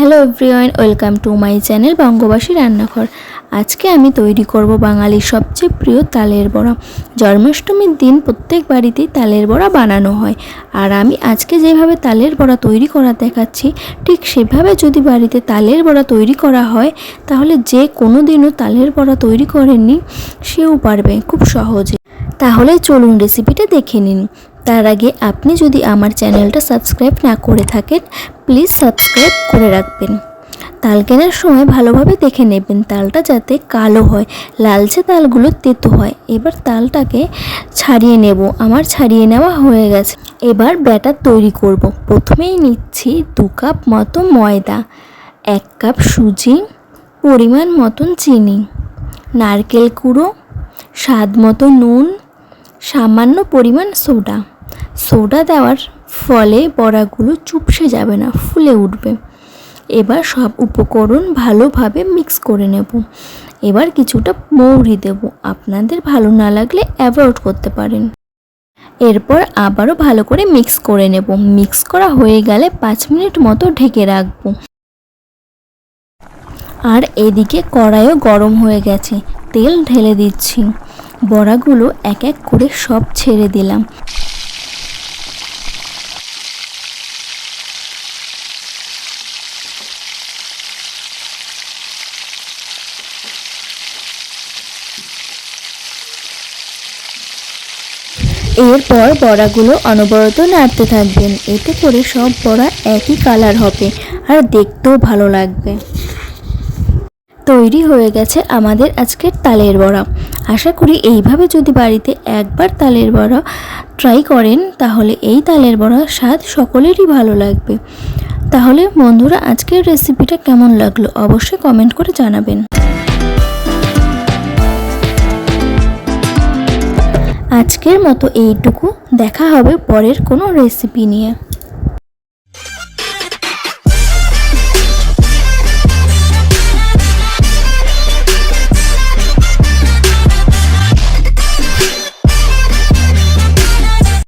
Hello everyone, welcome to my channel Bangabasi Rannaghar. আজকে আমি তৈরি করব বাঙালির সবচেয়ে প্রিয় তালের বড়া। জন্মাষ্টমীর দিন প্রত্যেক বাড়িতেই তালের বড়া বানানো হয়। আর আমি আজকে যেভাবে তালের বড়া তৈরি করা দেখাচ্ছি, ঠিক সেভাবে যদি বাড়িতে তালের বড়া তৈরি করা হয়, তাহলে যে কোনো দিনও তালের বড়া তৈরি করেননি, সেও পারবে খুব সহজে। তাহলে চলুন রেসিপিটা দেখে নিন। তার আগে আপনি যদি আমার চ্যানেলটা সাবস্ক্রাইব না করে থাকেন, প্লিজ সাবস্ক্রাইব করে রাখবেন। তাল কেনার সময় ভালোভাবে দেখে নেবেন তালটা যাতে কালো হয়, লালচে তালগুলো তেতো হয়। এবার তালটাকে ছাড়িয়ে নেব। আমার ছাড়িয়ে নেওয়া হয়ে গেছে। এবার ব্যাটার তৈরি করব। প্রথমেই নিচ্ছি দু কাপ মতো ময়দা, এক কাপ সুজি, পরিমাণ মতন চিনি, নারকেল কুড়ো, স্বাদ মতো নুন, সামান্য পরিমাণ সোডা। সোডা দেওয়ার ফলে বড়াগুলো চুপসে যাবে না, ফুলে উঠবে। এবার সব উপকরণ ভালোভাবে মিক্স করে নেব। এবার কিছুটা মৌরি দেব। আপনাদের ভালো না লাগলে অ্যাভয়েড করতে পারেন। এরপর আবারও ভালো করে মিক্স করে নেব। মিক্স করা হয়ে গেলে পাঁচ মিনিট মতো ঢেকে রাখব। আর এদিকে কড়াইও গরম হয়ে গেছে। তেল ঢেলে দিচ্ছি। বড়াগুলো এক এক করে সব ছেড়ে দিলাম। এরপর বড়াগুলো অনবরত নাড়তে থাকবেন। এতে করে সব বড়া একই কালার হবে আর দেখতেও ভালো লাগবে। তৈরি হয়ে গেছে আমাদের আজকের তালের বড়া। আশা করি এইভাবে যদি বাড়িতে একবার তালের বড়া ট্রাই করেন, তাহলে এই তালের বড়া স্বাদ সকলেরই ভালো লাগবে। তাহলে বন্ধুরা, আজকের রেসিপিটা কেমন লাগল অবশ্যই কমেন্ট করে জানাবেন। আজকের মতো এইটুকু। দেখা হবে পরের কোনো রেসিপি নিয়ে।